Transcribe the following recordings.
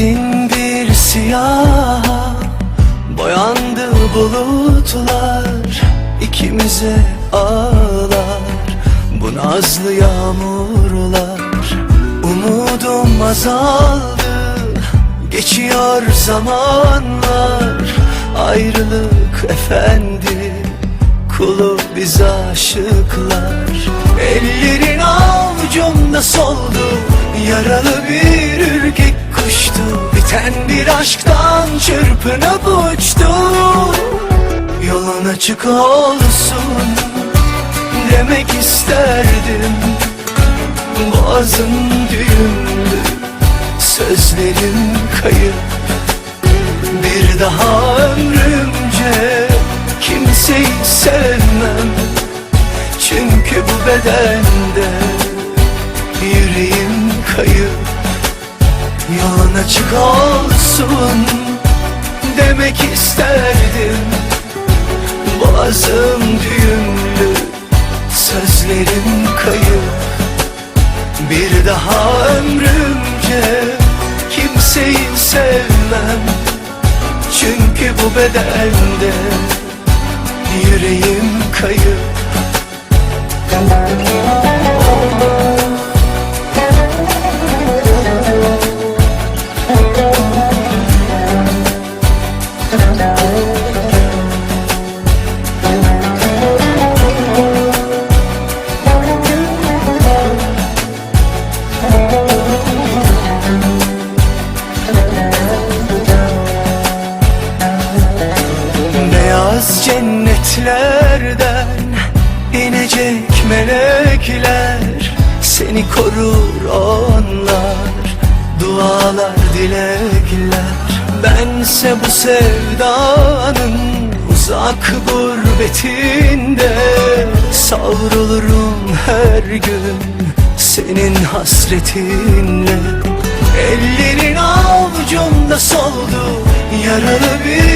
bir siyah Boyandı bulutlar ikimize ağlar. Bu nazlı yağmurlar Umudum azaldı. Geçiyor zamanlar Ayrılık efendi. Kulu biz aşıklar. Ellerin avucumda soldu Yaralı bir ürkek kuştu Biten bir aşktan çırpınıp uçtu Yolun açık olsun Demek isterdim. Boğazım düğümlü Sözlerim kayıp. Bir daha ömrümce Kimseyi sevmem. Çünkü bu bedende Yüreğim kayıp açık olsun Demek isterdim. Boğazım düğümlü Sözlerim kayıp. Bir daha ömrümce Kimseyi sevmem. Çünkü bu bedende Yüreğim kayıp cennetlerden inecek melekler Seni korur onlar. Dualar dilekler. Bense bu sevdanın uzak gurbetinde. Savrulurum her gün senin hasretinle. Ellerin avucumda soldu Yaralı bir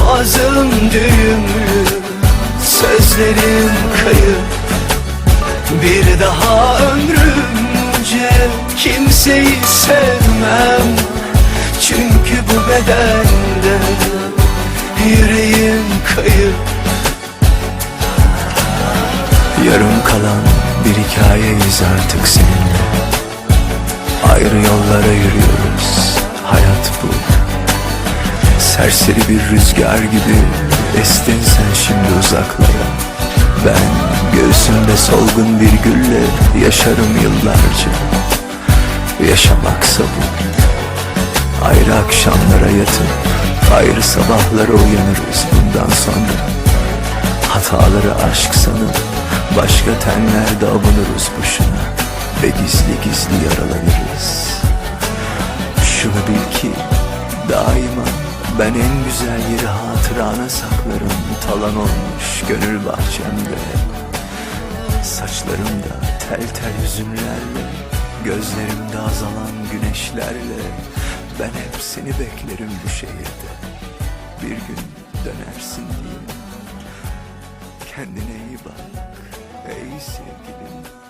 Boğazım düğümlü Sözlerim kayıp. Bir daha ömrümce Kimseyi sevmem. Çünkü bu bedende Yüreğim kayıp. Yarım kalan bir hikayeyiz artık seninle. Ayrı yollara yürüyoruz. Hayat bu Serseri bir rüzgar gibi Estin sen şimdi uzaklara. Ben göğsümde solgun bir gülle Yaşarım yıllarca. Yaşamaksa bu Ayrı akşamlara yatıp Ayrı sabahlara uyanırız bundan sonra. Hataları aşk sanıp Başka tenlerde avunuruz boşuna Ve gizli gizli yaralanırız. Şunu bil ki ben en güzel yeri hatırana saklarım. Talan olmuş gönül bahçemde. Saçlarımda tel tel hüzünlerle Gözlerimde azalan güneşlerle. Ben hep seni beklerim bu şehirde. Bir gün dönersin diye. Kendine iyi bak ey sevgilim